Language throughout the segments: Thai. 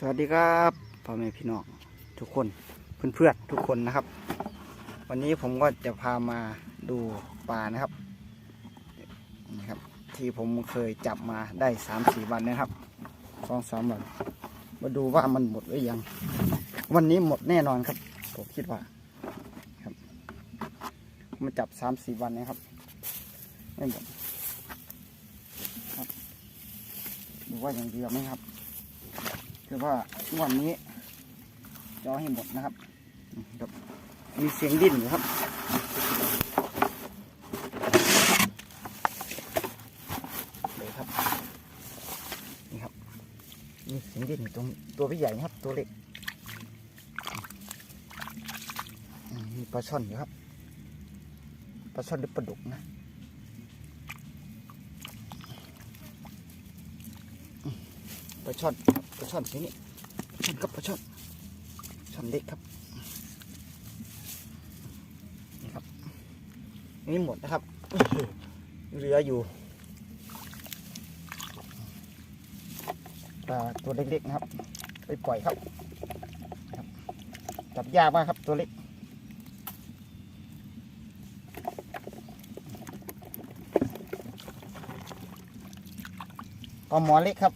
สวัสดีครับพ่อแม่พี่น้องทุกคนเพื่อนๆทุกคนนะครับ วันนี้ผมก็จะพามาดูปลานะครับนี่ครับ ที่ผมเคยจับมาได้สามสี่วันนะครับสองสามวันมาดูว่ามันหมดหรือยัง วันนี้หมดแน่นอนครับ ผมคิดว่าครับมาจับสามสี่วันนะครับไม่หมดครับดูว่าอย่างเดียวไหมครับ คือว่าวันนี้จะเอให้หมดนะครับครับ มีเสียงดิ้นอยู่ครับเลยครับ นี่ครับ มีเสียงดิ้นตรงตัวพี่ใหญ่ครับ ตัวเล็กมีปลาช่อนอยู่ครับ ปลาช่อนหรือปลาดุกนะปลาช่อน ปลาช่อนสีนี้ปลาช่อนครับปลาช่อนช่อนเล็กครับนี่ครับนี่หมดนะครับเหลืออยู่ปลาตัวเล็กๆนะครับ ไปปล่อยครับครับจับยากมากครับตัวเล็กปลาหมอเล็กครับ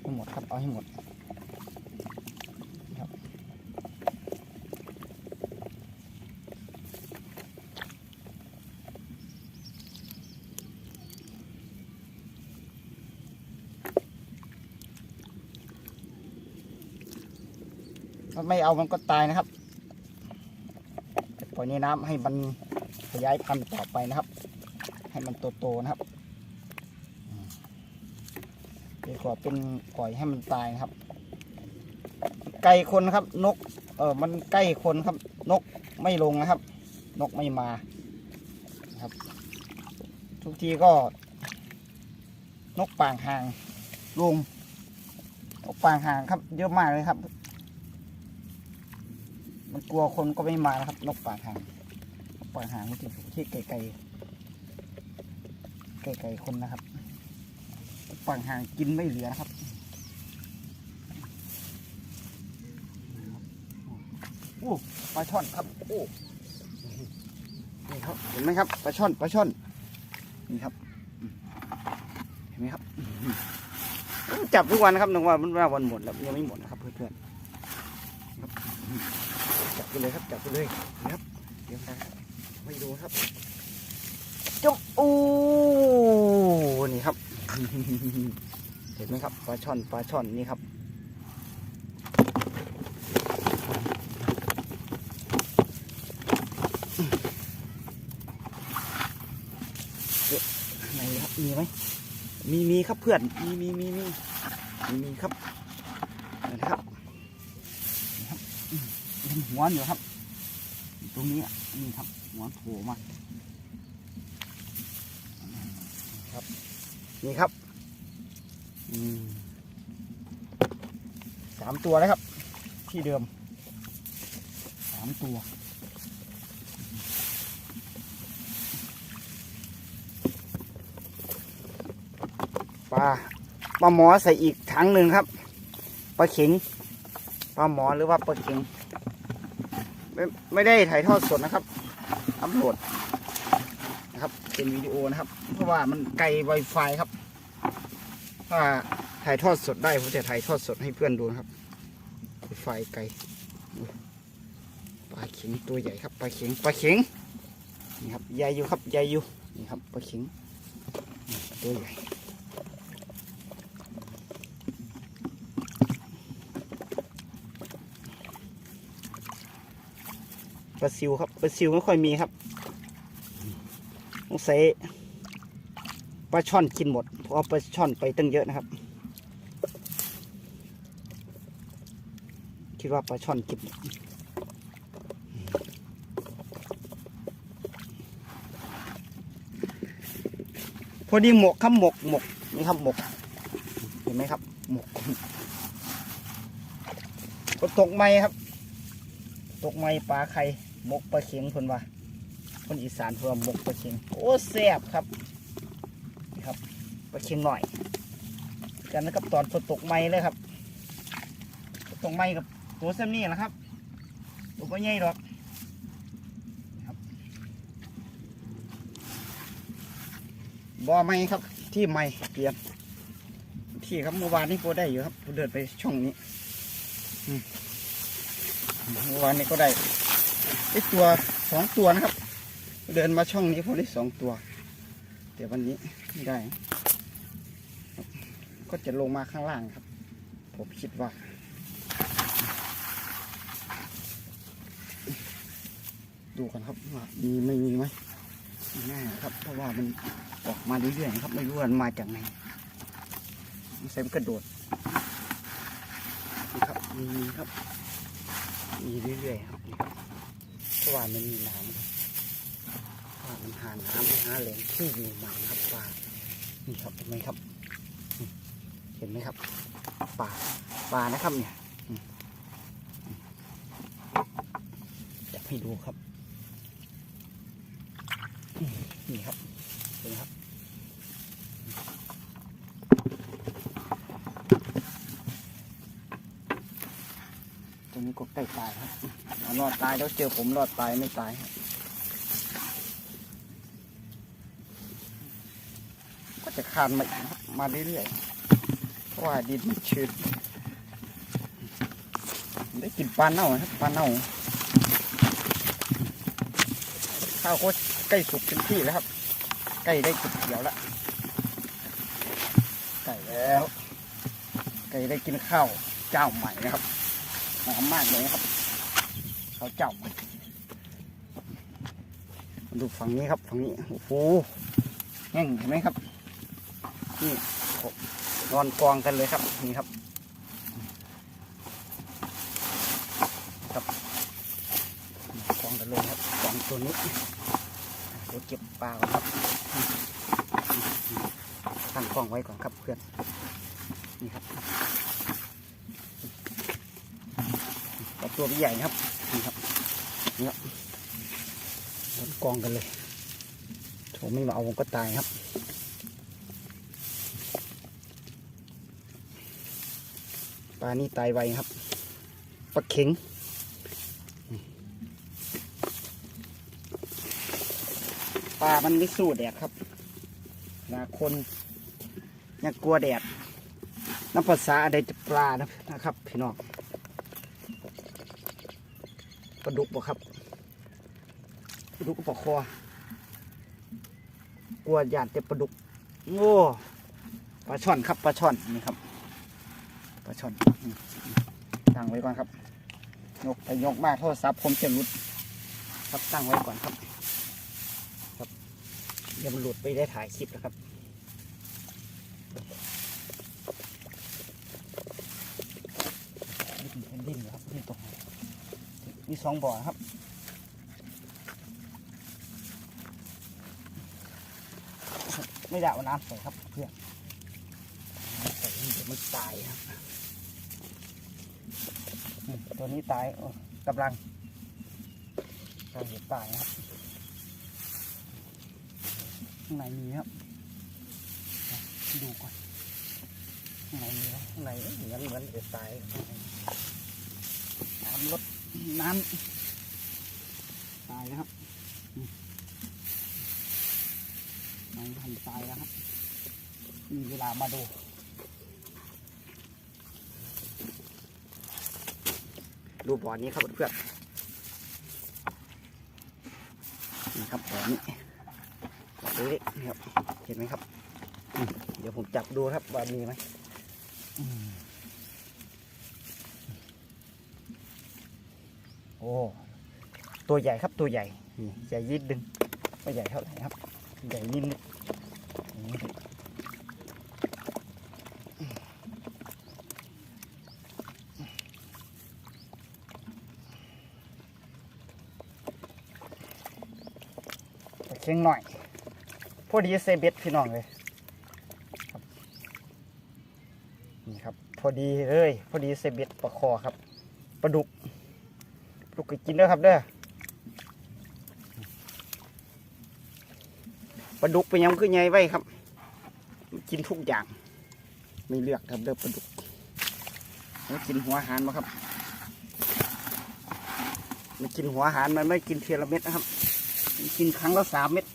ให้หมดครับ เอาให้หมดครับถ้าไม่เอามันก็ตายนะครับปล่อยในน้ำให้มันขยายพันธุ์ต่อไปนะครับ ให้มันโตๆนะครับ ดีกว่าเป็นปล่อยให้มันตายครับ ไก่คนครับ นก เออมันใกล้คนครับ นกไม่ลงนะครับ นกไม่มาครับ ทุกทีก็ นกปางห่างลงนกปางห่างครับ เยอะมากเลยครับ มันกลัวคนก็ไม่มานะครับ นกปางห่างนกปางห่างที่ที่ไกลๆไก่ๆคนนะครับ ฝั่งห่างกินไม่เหลือนะครับโอ้ปลาช่อนครับโอ้นี่ครับเห็นไหมครับปลาช่อนปลาช่อนนี่ครับเห็นไหมครับ จับทุกวันนะครับนึกว่ามันว่าวันหมดแล้วยังไม่หมดนะครับ เพื่อนๆจับไปเลยครับจับไปเลยนะครับเดี๋ยวนะไม่ดูครับจบโอ้นี่ครับ เห็นไหมครับปลาช่อนปลาช่อนนี่ครับไหนครับมีไหมมีมีครับเพื่อนมีมีมีมีมีมีครับนะครับเป็นหัวอยู่ครับ ตรงนี้นี่ครับหัวโผล่มา ครับ นี่ครับอืมสามตัวแล้วครับ ที่เดิมสามตัวปลาปลาหมอใส่อีกถังหนึ่งครับปลาเข็งปลาหมอหรือว่าปลาเข็งไม่ไม่ได้ถ่ายทอดสดนะครับอัพโหลดนะครับเป็นวิดีโอนะครับ เพราะว่ามันไกล Wi-Fi ครับ ถ้าถ่ายทอดสดได้ผมจะถ่ายทอดสดให้เพื่อนดูนะครับ Wi-Fi ไกลปลาเข็งตัวใหญ่ครับปลาเข็งปลาเข็งนี่ครับใหญ่อยู่ครับใหญ่อยู่นี่ครับปลาเข็งตัวใหญ่ปลาซิวครับปลาซิวไม่ค่อยมีครับสงสัย ปลาช่อนกินหมดเพราะปลาช่อนไปตั้งเยอะนะครับ คิดว่าปลาช่อนกินหมดพอดีหมกครับหมกหมกนี่ครับหมก เห็นไหมครับ หมกก็ตกไม้ครับ ตกไม้ปลาไข่หมกปลาเข็งคนว่าคนอีสานเพื่อหมกปลาเค็งโอ้แซ่บครับครับ ปลาเค็งหน่อย กันนะครับตอนฝนตกไม้เลยครับตกไม้กับตัวเส้นนี้แหละครับตัวก็ใหญ่หรอกครับบ่อไม้ครับ ที่ไม้เปลี่ยนที่ครับเมื่อวานนี้ก็ได้อยู่ครับเดินไปช่องนี้อืมเมื่อวานนี้ก็ได้ได้ตัวสองตัวนะครับ เดินมาช่องนี้ผมได้สองตัว แต่วันนี้ไม่ได้ ก็จะลงมาข้างล่างครับ ผมคิดว่า ดูกันครับว่ามีไม่มีไหมไม่แน่ครับ เพราะว่ามันออกมาเรื่อยๆครับ ไม่รู้ว่ามันมาจากไหนเซมนกระโดดนี่ครับมีครับ มีเรื่อยๆครับเพราะว่ามันมีน้ำเพราะว่ามันหาน้ำหาแหล่งที่อยู่ใหม่ครับปลานี่ครับเห็นไหมครับ ห็นไหมครับปลาปลานะครับเนี่ยอืมอืมจะให้ดูครับนี่ครับเห็นไหมครับตัวนี้ก็ใกล้ตายครับเอารอดตายแล้วเจอผมรอดตายไม่ตายครับก็จะคานมามาเรื่อยๆ ว่าดินชื้นได้กินปลาเน่าครับปลาเน่าข้าวก็ใกล้สุกเต็มที่แล้วครับ ใกล้ได้กินเขียวแล้วใกล้แล้วใกล้ได้กินข้าวเจ้าใหม่นะครับหอมมากเลยครับข้าวเจ้าใหม่มาดูฝั่งนี้ครับฝั่งนี้โอ้โหแห้งเห็นไหมครับนี่ นอนกองกันเลยครับนี่ครับครับกองกันเลยครับกองตัวนี้เดี๋ยวเก็บปลาครับตั้งกล้องไว้ก่อนครับเพื่อนนี่ครับตัวใหญ่ครับนี่ครับนี่ครับกองกันเลยผมไม่มาเอาผมก็ตายครับ ลานี่ตายไวครับปลาเข็งปลามันไม่สู้แดดครับนะคนยังกลัวแดดน้ำภาษาอะไรจะปลานะนะครับพี่น้องปลาดุกบ่ครับปลาดุกกับปลาคอกลัวหยาดแต่ปลาดุกโง่ปลาช่อนครับปลาช่อนนี่ครับ ปลาช่อนตั้งไว้ก่อนครับ ยกไปยกมากโทรศัพท์ผมจะหลุด ครับตั้งไว้ก่อนครับ ครับเดี๋ยวมันหลุดไปได้ถ่ายคลิปนะครับดิ้นเป็นดิ้นครับนี่ตรงมีสองบ่อครับไม่ได้เอาน้ำใส่ครับเพื่อน มันตายครับตัวนี้ตายกำลังกำลังตายครับข้างในมีครับดูก่อนข้างในมีข้างในเอ้ยเหมือนเหมือนจะตายน้ำลดน้ำตายแล้วครับอืมน้ำทำตายแล้วครับมีเวลามาดู ดูบ่อนี้ครับเพื่อนๆนี่ครับบ่อนี้บ่อเล็กๆนี่ครับ เห็นไหมครับ เดี๋ยวผมจับดูครับว่ามีไหมโอ้ ตัวใหญ่ครับตัวใหญ่ใหญ่ยิดดึงไม่ใหญ่เท่าไหร่ครับ ใหญ่นิดนึง เชียงหน่อย พอดีเซเบ็ดพี่น้องเลยนี่ครับ พอดีเลยพอดีเซเบ็ดปลาคอครับปลาดุกปลาดุกกินด้อครับเด้อปลาดุกเป็นยังคือไงไว้ครับ กินทุกอย่างไม่เลือกครับเด้อปลาดุกมันกินหัวอาหารมาครับ มันกินหัวอาหารมันไม่กินเทียลเม็ดนะครับ กินครั้งละสามเม็ด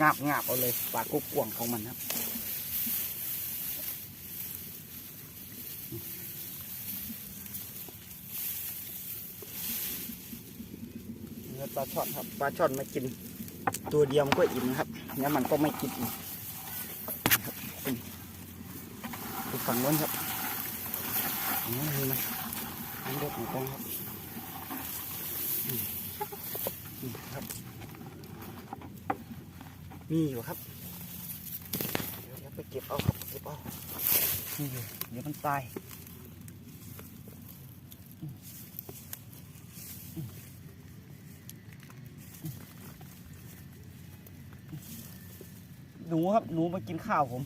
งาบงาบเอาเลยปากกุกกวางของมันครับเนื้อปลาช่อนครับปลาช่อนมากิน ตัวเดียวมันก็อิ่มครับแล้วมันก็ไม่กินอีกนะครับเป็นดูฝั่งนู้นครับฝั่งนู้นอันเด็กของกองครับอืมอืมครับ มีอยู่ครับ เดี๋ยวไปเก็บเอาครับเก็บเอามีอยู่เดี๋ยวมันตายหนูครับหนูมากินข้าวผม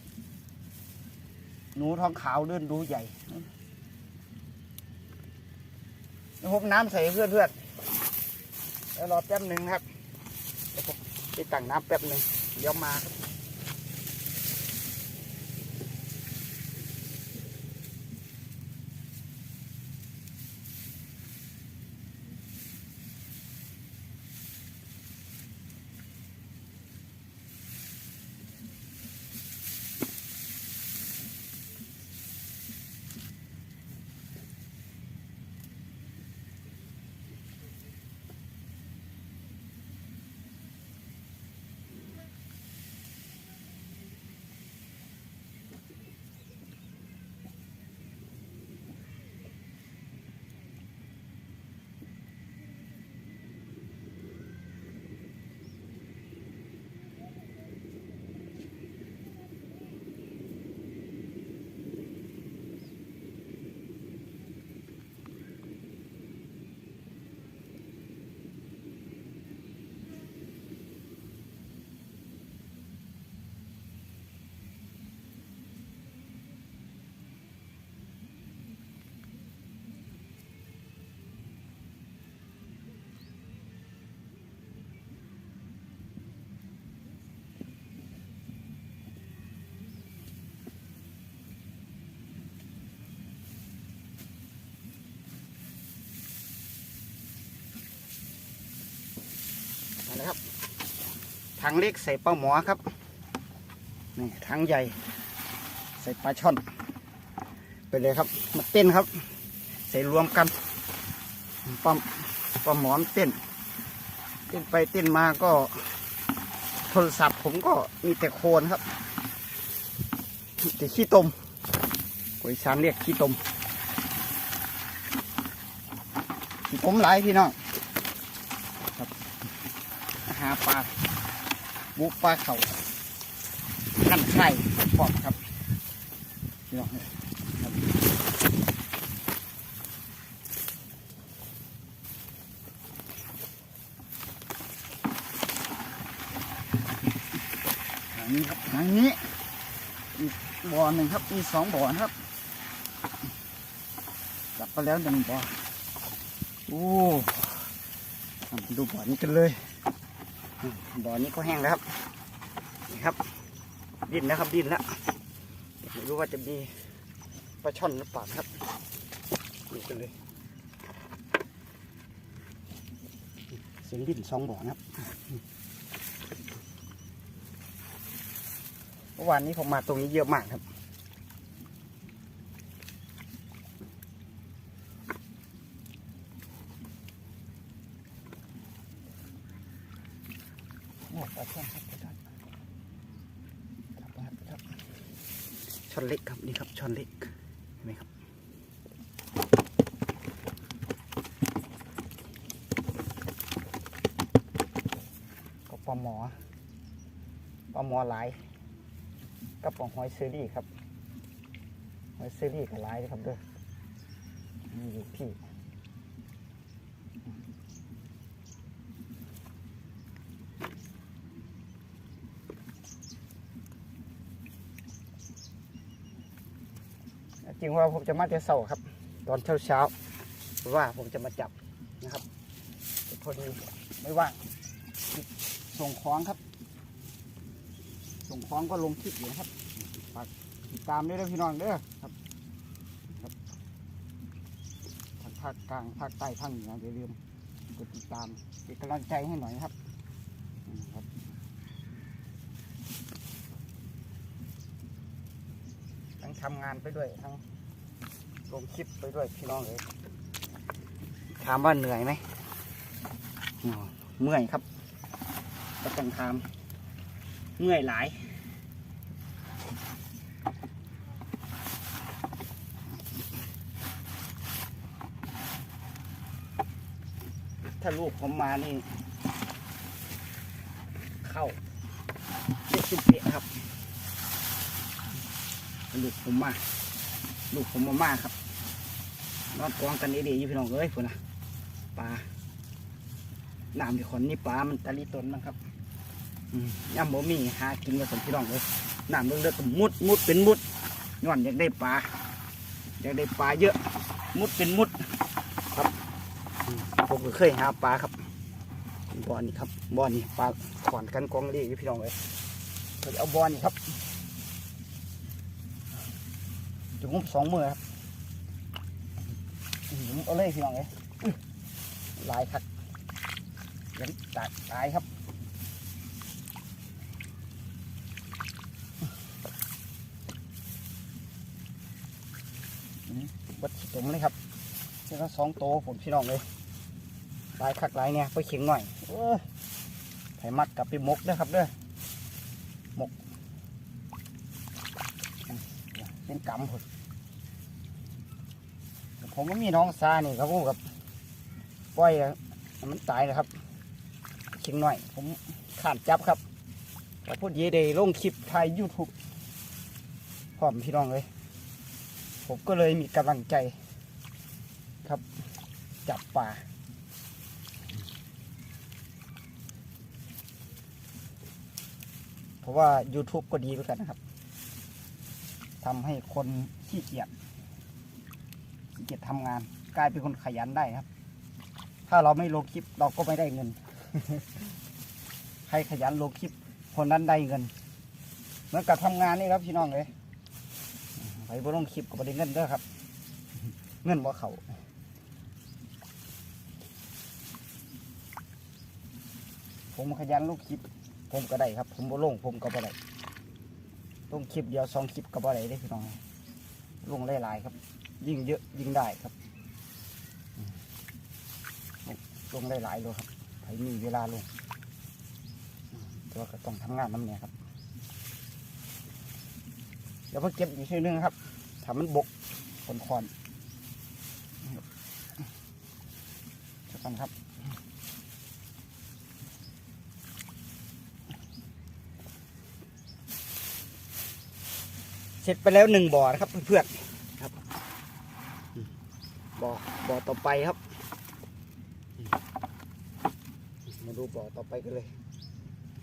หนูท้องขาวเลื่อนดูใหญ่เดี๋ยวผมน้ำใส่เพื่อนเพื่อนแล้วรอแป๊บหนึ่งครับเดี๋ยวผมไปตั้งน้ำแป๊บหนึ่ง เดี๋ยวมาครับมา ถังเล็กใส่ปลาหมอครับนี่ถังใหญ่ใส่ปลาช่อน ไปเลยครับมาเต้นครับ ใส่รวมกันปลาปลาหมอนเต้น เต้นไปเต้นมาก็โทรศัพท์ผมก็มีแต่โคลนครับแต่ขี้ตมกุยสานเรียกขี้ตมขี้ตมหลายพี่น้องหาปลา บุกปลาเขาขั้นไข่ปอดครับนี่น้องครับทางนี้ครับทางนี้อีกบ่อหนึ่งครับมีสองบ่อครับจับไปแล้วหนึ่งบ่อโอ้ดูบ่อนี้กันเลย บ่อนี้ก็แห้งแล้วครับนี่ครับ ดินแล้วครับดินแล้วไม่รู้ว่าจะมีปลาช่อนหรือเปล่าครับดูกันเลยเสียงดินสองบ่อนะครับเมื่อวานนี้ผมมาตรงนี้เยอะมากครับ โอ้ปลาช่อนครับปลาช่อนครับครับครับช่อนเล็กครับนี่ครับช่อนเล็กเห็นไหมครับก็ปลาหมอปลาหมอหลายกับปลาหอยเซอรี่ครับหอยเซอรี่ก็หลายเลยครับเด้อมีอยู่ที่ ริงว่าผมจะมาแต่เสาครับ ตอนเช้าเช้าๆว่าผมจะมาจับนะครับแต่พอดีไม่ว่างส่งของครับ ส่งของก็ลงคลิปอยู่นะครับฝากติดตามด้วยเด้อพี่น้องเด้อครับทางภาคกลางภาคใต้ภาคเหนืออย่าลืมกดติดตามเป็นกำลังใจให้หน่อยครับครับทั้งทำงานไปด้วยทั้ง ลงคลิปไปด้วยพี่น้องเลยถามว่าเหนื่อยไหมเมื่อยครับก็ต้องทำเมื่อยหลายถ้าลูกผมมานี่ เข้าเจ็ดสิบเปียครับลูกผมมา ลูกผมมามาครับนอนกองกันดีๆอยู่พี่น้องเอ้ยพุ่นนะปลาน้ำที่ขอนนี่ปลามันตะลิตนมั้งครับย่ำบ่มีหากินกับสมพี่น้องเลยน้ำเลือกๆก็มุดมุดเป็นมุดย้อนอยากได้ปลาอยากได้ปลาเยอะ มุดเป็นมุดครับผมก็เคยหาปลาครับบ่อนี่ครับบ่อนี่ปลาขอนกันกองเดีอยู่พี่น้องเลยเราจะเอาบ่อนี่ครับ ผมสองมือครับจุ่มเอาเลยพี่น้องเลยอื้อหลายคักยังตายตายครับอื้อบัดตุ่มเลยครับเจ้าสองโตผมพี่น้องเลยลายคักลายเนี่ยไปเข็งหน่อยไผ่มักกลับไปมกเด้อครับเด้อมกอื้อ เป็นกำผมผมไม่มีน้องซานี่ครับผมกับปล่อยมันตายนะครับเชียงหน่อย ผมขาดจับครับแต่พูดเยเดย์ลงคลิปไทยยูทูบพร้อมพี่น้องเลย ผมก็เลยมีกำลังใจ ครับ จับป่าเพราะว่า YouTube ก็ดีเหมือนกันนะครับ ทำให้คนขี้เกียจขี้เกียจทำงาน กลายเป็นคนขยันได้ครับ ถ้าเราไม่ลงคลิปเราก็ไม่ได้เงิน ใครขยันลงคลิปคนนั้นได้เงินเหมือนกับทำงานนี่ครับพี่น้องเลยไปบ่ลงคลิปก็ไม่ได้เงินด้อครับ เงินบ่เขาผมขยันลงคลิป ผมก็ได้ครับ ผมบ่ลงผมก็บ่ได้ ลงคลิปเดียวสองคลิปก็บ่ได้เด้พี่น้องลงหลายๆครับ ยิ่งเยอะยิ่งได้ครับลงได้หลายโลครับใครมีเวลาลงแต่ว่าก็ต้องทำงานน้ำเนี่ยครับ เดี๋ยวพอเก็บอีกทีนึงครับถ้ามันบกขนคอนสักกันครับ เสร็จไปแล้วหนึ่งบ่อนะครับเพื่อนๆครับบ่อบ่อต่อไปครับ มาดูบ่อต่อไปกันเลย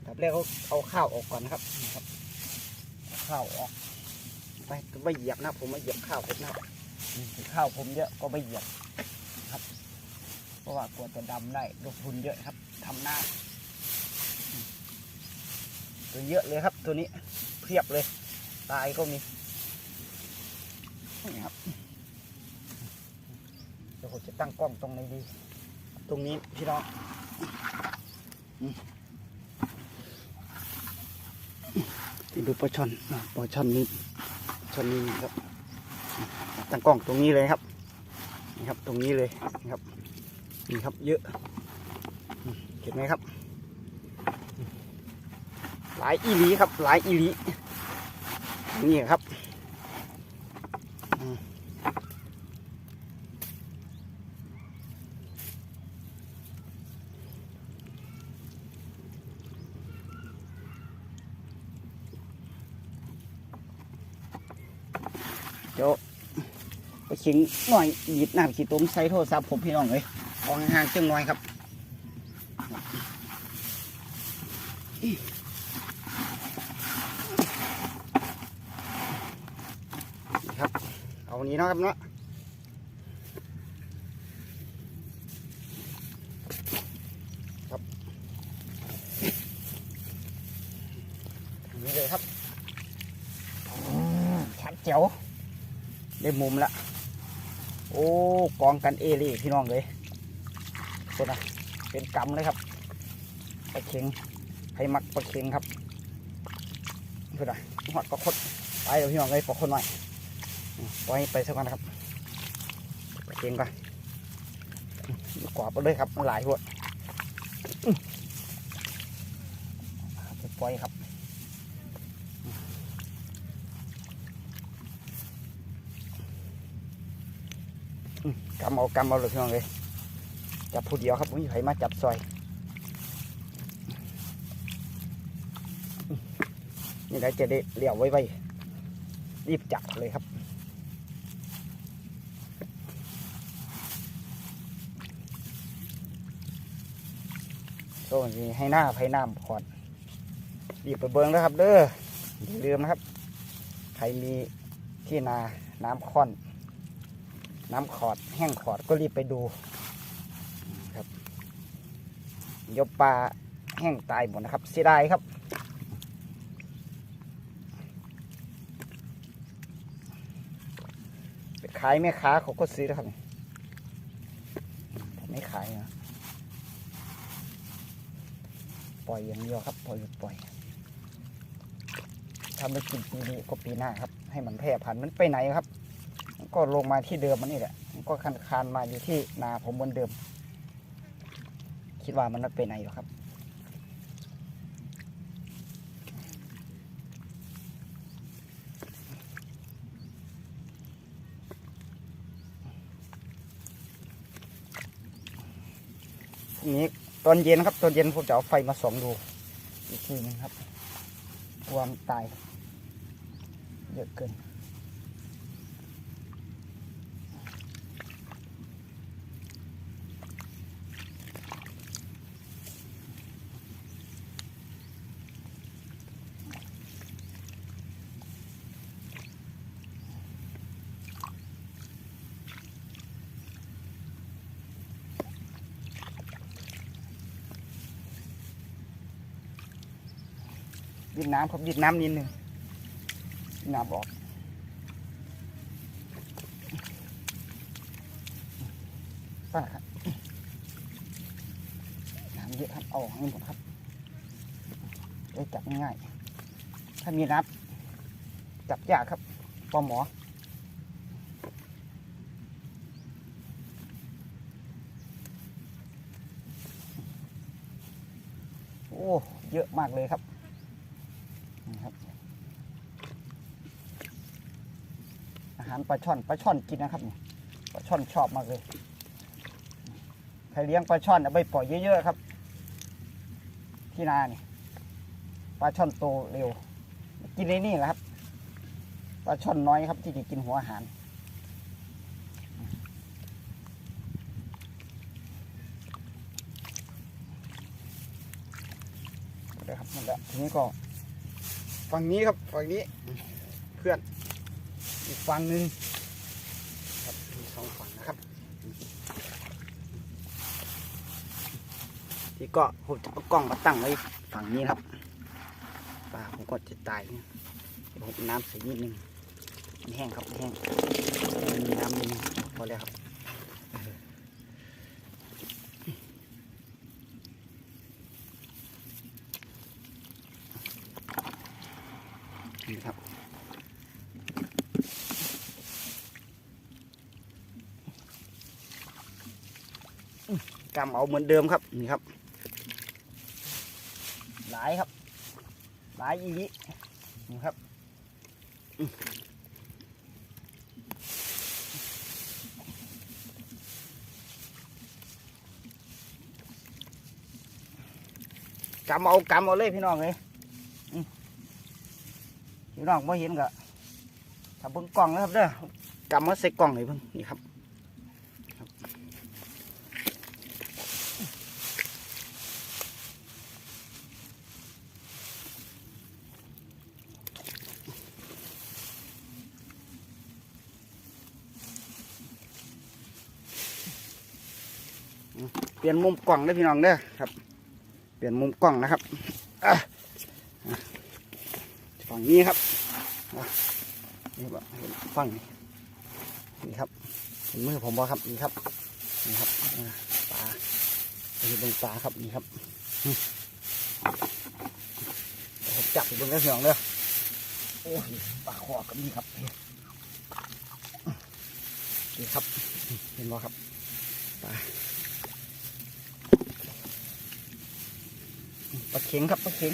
ครับแรกเอาเอาข้าวออกก่อนนะครับครับข้าวออก ไปไม่เหยียบนะผมไม่เหยียบข้าวผมนะครับนี่ข้าวผมเยอะก็ไม่เหยียบครับ เพราะว่ากลัวจะดำได้ลงทุนเยอะครับทำหน้าตัวเยอะเลยครับ ตัวนี้เพียบเลย ตายก็มีนี่ครับเดี๋ยวผมจะตั้งกล้องตรงไหนดี ตรงนี้พี่น้องอืมดูปลาช่อนปลาช่อนนี้ช่อนนี้ครับ ตั้งกล้องตรงนี้เลยครับ นี่ครับตรงนี้เลยนี่ครับ นี่ครับเยอะ เห็นไหมครับ หลายอีลีครับ หลายอีลี นี่ครับเดี๋ยวไปขิงหน่อยหยิบน้ำขีดต้มใส่โทรศัพท์ผมพี่น้องเลยเออกห่างๆจังหน่อยครับ นี่ครับ เอาอั นี้เนาะครับเนาะครับนี่เลยครับอืมชันแจ๋วได้มุมละโอ้กองกันเอเลยพี่น้องเลยคนนะเป็นกำเลยครับปลาเค็งใครมักปลาเค็งครับเพื่อนนะหอดปลาคดไปเดี๋ยวพี่น้องเลยปลาคดหน่อย ปล่อยไปสักวันครับปเค็งก่อนอืมกวาดไปเลยครับมันหลายหัวไปล่อยครับกำเอากำเอาเลยพี่น้องเลยจับผู้เดียวครับไม่มีใครมาจับซอยนี่ได้จะได้เลี้ยวไว้ไว้รีบจับเลยครับ นี่ให้หน้าให้น้ำขอดรีบไปเบิ้งแล้วครับเด้ออย่าลืมนะครับใครมีที่นาน้ำค่อน น้ำขอดแห้งขอดก็รีบไปดูครับยบปลาแห้งตายหมดนะครับเสียดายครับขายแม่ค้าเขาก็ซื้อนะครับไม่ขายนะ ปล่อยอย่างเดียวครับ ปล่อยปล่อยทำไม่กินปีนี้ก็ปีหน้าครับ ให้มันแพร่พันธุ์มันไปไหนครับมันก็ลงมาที่เดิมมันนี่แหละมันก็คันคานมาอยู่ที่นาผมเหมือนเดิม คิดว่ามันไม่ไปไหนหรอกครับพรุ่งนี้ ตอนเย็นครับ ตอนเย็นผมจะเอาไฟมาส่องดูอีกทีนึงครับความตายเยอะเกิน ดินน้ำครับดินน้ำนิดหนึ่งน้ำออกป้าครับน้ำเยอะครับออกให้หมดครับได้จับง่ายถ้ามีน้ำจับยากครับปอหมอโอ้ เยอะมากเลยครับ นี่ครับอาหารปลาช่อนปลาช่อนกินนะครับนี่ปลาช่อนชอบมากเลยใครเลี้ยงปลาช่อนเอาไปปล่อยเยอะๆครับ ที่นานี่ปลาช่อนโตเร็ว กินในนี่แหละครับปลาช่อนน้อยครับ ที่จะกินหัวอาหารเลยครับนั่นแหละทีนี้ก็ ฝั่งนี้ครับฝั่งนี้เพื่อนอีกฝั่งหนึ่งครับมีสองฝั่งนะครับที่ก็ผมจะเอากล้องมาตั้งไว้ฝั่งนี้ครับปลาผมก็จะตายเนี่ยผมน้ำใส่นิดนึงแห้งครับแห้งมีน้ำนิดนึงพอแล้วครับ นี่ครับ กำเอาเหมือนเดิมครับ นี่ครับ หลายครับ หลายอีนี้นี่ครับกำเอากำเอาเลยพี่น้องเลย พี่น้องไม่เห็นก็ถ้าเบิ่งกล่องนะครับเด้อกำมาใส่กล่องเลยเพิ่งนี่ครับเปลี่ยนมุมกล่องได้พี่น้องเด้อครับ เปลี่ยนมุมกล่องนะครับอะอะฝั่งนี้ครับ นี่บ่เห็นฟังนี่นี่ครับเห็นมือผมบ่ครับนี่ครับนี่ครับปลาเห็นเป็นปลาครับนี่ครับผมจับไปเบนกระเสียงเลยโอ้ยปลาคอกับนี่ครับนี่ครับเห็นบ่ครับปลาปลาเข็งครับปลาเข็ง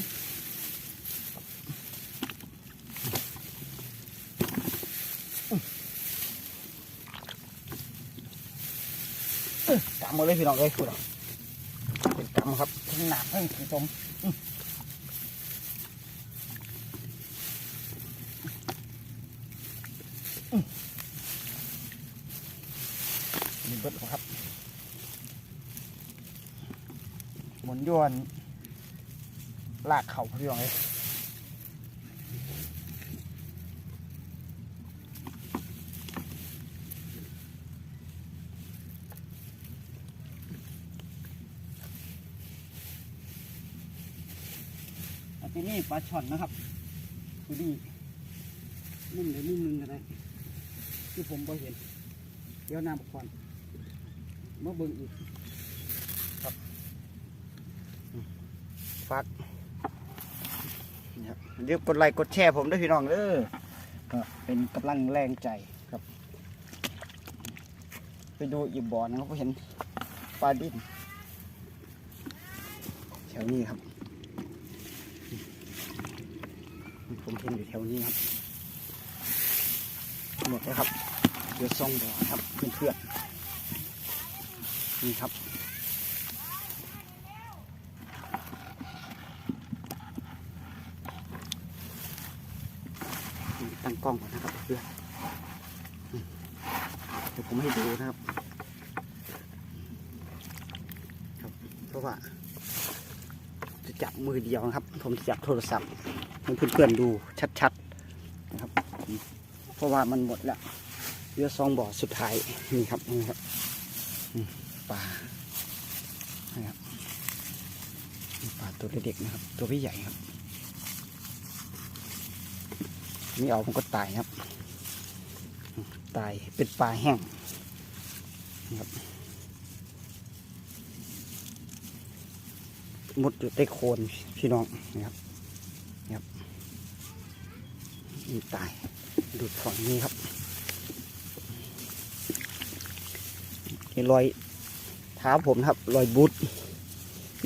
กำมาเลยพี่น้องเลยพูดอะเป็นกำครับทั้งหนักทั้งสีชมอื้ออื้อมีเบิดครับหมุนยวนลากเข่าพี่น้องเลย ปลาช่อนนะครับคือนี่มุมใดมุมนึ่งก็ได้ที่ผมบ่เห็น เดี๋ยวน้ำก่อนมาเบิ่งอีกครับฝากนะครับเดี๋ยวกดไลค์กดแชร์ผมด้วยพี่น้องเออก็เป็นกำลังแรงใจครับ ไปดูอีกบ่อนะครับเห็นปลาดิ้นแถวนี้ครับ ผมเห็นอยู่แถวนี้ครับหมดแล้วครับเดี๋ยวซ่องบ่อครับเพื่อนๆนี่ครับตั้งกล้องก่อนนะครับเพื่อนเดี๋ยวผมให้ดูนะครับ ครับ เพราะว่าจะจับมือเดียวนะครับ ผมจับโทรศัพท์ ให้เพื่อนๆดูชัดๆนะครับ เพราะว่ามันหมดแล้วเหลือซองบ่อสุดท้ายนี่ครับนี่ครับปลานะครับปลาตัวเด็กๆนะครับ ตัวไม่ใหญ่ครับนี่เอาผมก็ตายครับ ตายเป็นปลาแห้งนะครับมุดอยู่ใต้โคนพี่น้องนะครับนี่ครับ นี่ตายดูดฝั่งนี้ครับนี่รอยเท้าผมครับ รอยบูท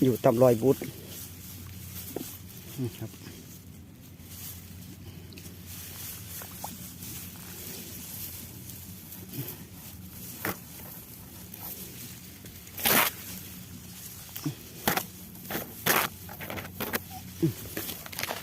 อยู่ตามรอยบูทนี่ครับ